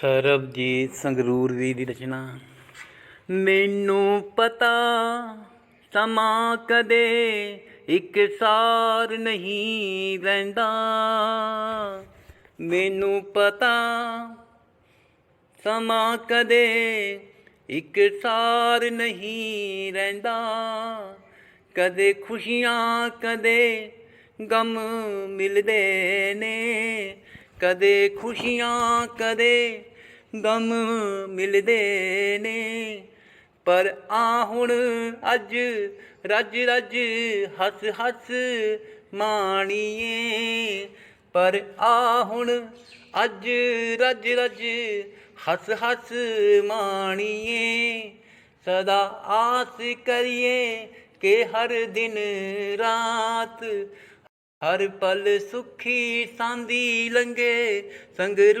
ਸਰਬਜੀਤ ਸੰਗਰੂਰ ਦੀ ਦੀ ਰਚਨਾ। ਮੈਨੂੰ ਪਤਾ ਸਮਾਂ ਕਦੇ ਇੱਕ ਸਾਰ ਨਹੀਂ ਰਹਿੰਦਾ। ਮੈਨੂੰ ਪਤਾ ਸਮਾਂ ਕਦੇ ਇੱਕ ਸਾਰ ਨਹੀਂ ਰਹਿੰਦਾ। ਕਦੇ ਖੁਸ਼ੀਆਂ ਕਦੇ ਗਮ ਮਿਲਦੇ ਨੇ। ਕਦੇ ਖੁਸ਼ੀਆਂ, ਕਦੇ ਗਮ ਮਿਲਦੇ ਨੇ। ਪਰ ਆ ਹੁਣ ਅੱਜ ਰੱਜ ਰੱਜ ਹੱਸ ਹੱਸ ਮਾਣੀਏ। ਪਰ ਆ ਹੁਣ ਅੱਜ ਰੱਜ ਰੱਜ ਹੱਸ ਹੱਸ ਮਾਣੀਏ। ਸਦਾ ਆਸ ਕਰੀਏ ਕਿ ਹਰ ਦਿਨ ਰਾਤ ਹਰ ਪਲ ਸੁਖੀ ਸਾਂਦੀ ਲੰਗੇ ਸੰਗਰੂ